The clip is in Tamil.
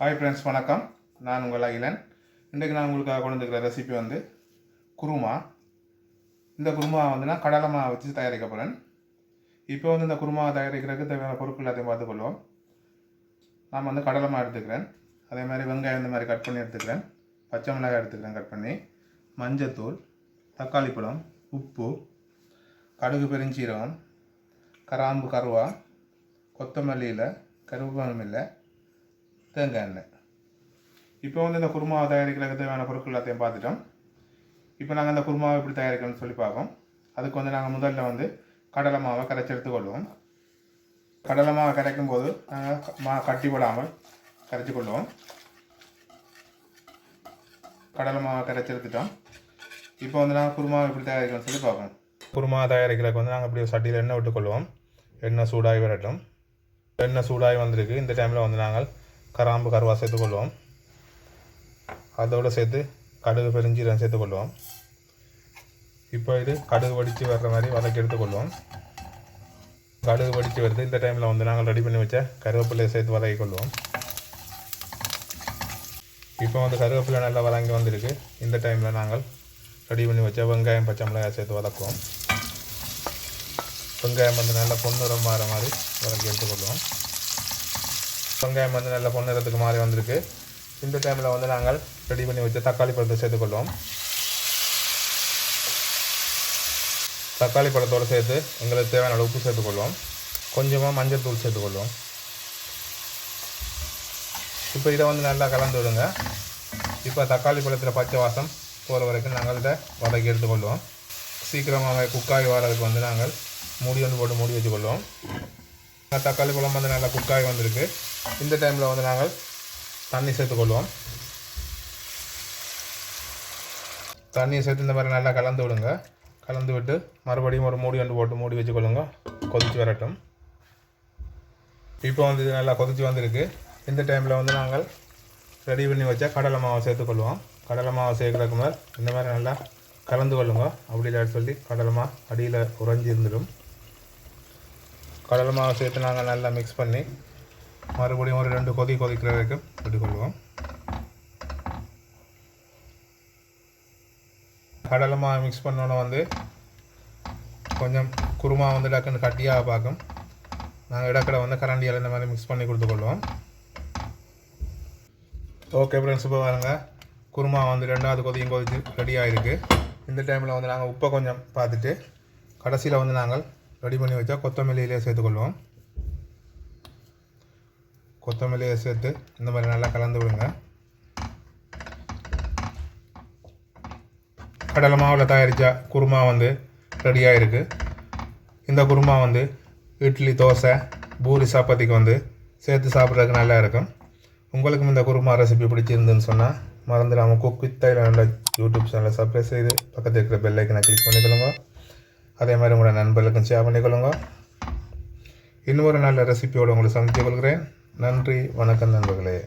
ஹாய் ஃப்ரெண்ட்ஸ் வணக்கம். நான் உங்கள் அகிலன். இன்றைக்கு நான் உங்களுக்காக கொண்டு வந்துருக்கிற ரெசிபி வந்து குருமா. இந்த குருமா வந்துன்னா கடலை மாவு வச்சு தயாரிக்க போகிறேன் இப்போ வந்து இந்த குருமாவை தயாரிக்கிறதுக்கு தேவையான பொருட்கள் எல்லாத்தையும் பார்த்துக்கொள்வோம். நான் வந்து கடலை மாவு எடுத்துக்கிறேன். அதே மாதிரி வெங்காயம் இந்த மாதிரி கட் பண்ணி எடுத்துக்கிறேன். பச்சை மிளகாய் எடுத்துக்கிறேன் கட் பண்ணி. மஞ்சத்தூள் தக்காளி பழம் உப்பு கடுகு பெருஞ்சீரகம் கராம்பு கருவா கொத்தமல்லியில் கருவேப்பிலை இல்லை தேங்காய் எண்ணெய். இப்போ வந்து இந்த குருமாவை தயாரிக்கிறதுக்கு தேவையான பொருட்கள் எல்லாத்தையும் பார்த்துட்டோம். இப்போ நாங்கள் இந்த குருமாவை எப்படி தயாரிக்கணும்னு சொல்லி பார்ப்போம். அதுக்கு வந்து நாங்கள் முதல்ல வந்து கடலை மாவை கரைச்சி எடுத்துக்கொள்வோம். கடலை மாவை கரைக்கும் போது நாங்கள் மா கட்டி போடாமல் கரைச்சி கொள்வோம். கடலை மாவை கரைச்சி எடுத்துட்டோம். இப்போ வந்து நாங்கள் குருமாவை எப்படி தயாரிக்கணும்னு சொல்லி பார்ப்போம். குருமா தயாரிக்கிறதுக்கு வந்து நாங்கள் அப்படியே சட்டியில் எண்ணெய் விட்டுக்கொள்வோம். எண்ணெய் சூடாகி வரட்டும். எண்ணெய் சூடாகி வந்திருக்கு. இந்த டைமில் வந்து நாங்கள் கராம்பு கருவா சேர்த்துக்கொள்வோம் அதோடு சேர்த்து கடுகு பெருஞ்சீரகம் சேர்த்துக்கொள்வோம் இப்போ இது கடுகு வடித்து வர்ற மாதிரி வதக்கி எடுத்துக்கொள்வோம் கடுகு வடித்து வருது இந்த டைமில் வந்து நாங்கள் ரெடி பண்ணி வச்ச கருவேப்பிலையை சேர்த்து வதக்கி கொள்வோம். இப்போ வந்து கருவேப்பிலை நல்லா வதங்கி வந்திருக்கு. இந்த டைமில் நாங்கள் ரெடி பண்ணி வச்ச வெங்காயம் பச்சை மிளகாய் சேர்த்து வதக்குவோம். வெங்காயம் வந்து நல்லா பொன்னிறம் மாற மாதிரி வதக்கி எடுத்துக்கொள்வோம் வெங்காயம் வந்து நல்ல பொண்ணுறதுக்கு மாறி வந்திருக்கு. இந்த டைமில் வந்து நாங்கள் ரெடி பண்ணி வச்சு தக்காளி பழத்தை சேர்த்துக்கொள்வோம். தக்காளி பழத்தோடு சேர்த்து எங்களுக்கு தேவையான அளவு உப்பு சேர்த்துக்கொள்வோம். கொஞ்சமாக மஞ்சள் தூள் சேர்த்துக்கொள்வோம். இப்போ இதை வந்து நல்லா கலந்து விடுங்க. இப்போ தக்காளி பழத்தில் பச்சை வாசம் போகிற வரைக்கும் நாங்கள் இதை வதக்கி எடுத்துக்கொள்வோம். சீக்கிரமாக குக்காய் வரதுக்கு வந்து நாங்கள் மூடி வந்து போட்டு மூடி வச்சுக்கொள்வோம். தக்காளி பழம் வந்து நல்லா குக்காய் வந்திருக்கு. இந்த டைமில் வந்து நாங்கள் தண்ணி சேர்த்துக்கொள்வோம் தண்ணியை சேர்த்து இந்த மாதிரி நல்லா கலந்து விடுங்க. கலந்து விட்டு மறுபடியும் ஒரு மூடி வந்து போட்டு மூடி வச்சுக்கொள்ளுங்க கொதித்து வரட்டும். இப்போ வந்து இது நல்லா கொதிச்சு வந்திருக்கு. இந்த டைமில் வந்து நாங்கள் ரெடி பண்ணி வச்சா கடலை மாவை சேர்த்துக்கொள்வோம் கடலை மாவை சேர்க்குறதுக்கு மாதிரி இந்த மாதிரி நல்லா கலந்து கொள்ளுங்க. அப்படி இல்லை சொல்லி கடலை மா அடியில் உறைஞ்சி இருந்துடும் கடலை மாவை சேர்த்து நாங்கள் நல்லா மிக்ஸ் பண்ணி மறுபடியும் ஒரு ரெண்டு கொதி கொதிக்கிற வரைக்கும் விட்டுக்கொள்வோம் கடலை மாவு மிக்ஸ் பண்ணோன்னே வந்து கொஞ்சம் குருமா வந்து டக்குன்னு கட்டியாக பார்க்கும். நாங்கள் இடக்கடை வந்து கரண்டியால் இந்த மாதிரி மிக்ஸ் பண்ணி கொடுத்துக்கொள்வோம். ஓகே ஃப்ரெண்ட்ஸ் இப்போ பாருங்க. குருமா வந்து ரெண்டாவது கொதியும் கொதிச்சு ரெடியாக இருக்குது இந்த டைமில் வந்து நாங்கள் உப்பை கொஞ்சம் பார்த்துட்டு கடைசியில் வந்து நாங்கள் ரெடி பண்ணி வச்சா கொத்தமல்லியிலே சேர்த்துக்கொள்வோம். கொத்தமல்லியை சேர்த்து இந்த மாதிரி நல்லா கலந்து விடுங்க. கடலை மாவில் தயாரித்த குருமா வந்து ரெடியாக இருக்குது இந்த குருமா வந்து இட்லி தோசை பூரி சாப்பாத்திக்கு வந்து சேர்த்து சாப்பிட்றதுக்கு நல்லா இருக்கும். உங்களுக்கும் இந்த குருமா ரெசிபி பிடிச்சிருந்துன்னு சொன்னால் மறந்துடாமல் குக் வித் தைலாண்ட யூடியூப் சேனலை சப்ஸ்கிரைப் செய்து பக்கத்தில் இருக்கிற பெல் நான் கிளிக் பண்ணிக்கொள்ளுங்க. அதே மாதிரி உங்களோட நண்பர்களுக்கும் ஷேர் பண்ணிக்கொள்ளுங்க இன்னொரு நல்ல ரெசிபியோடு உங்களை சந்தித்துக் கொள்கிறேன். நன்றி வணக்கம் நண்பர்களே.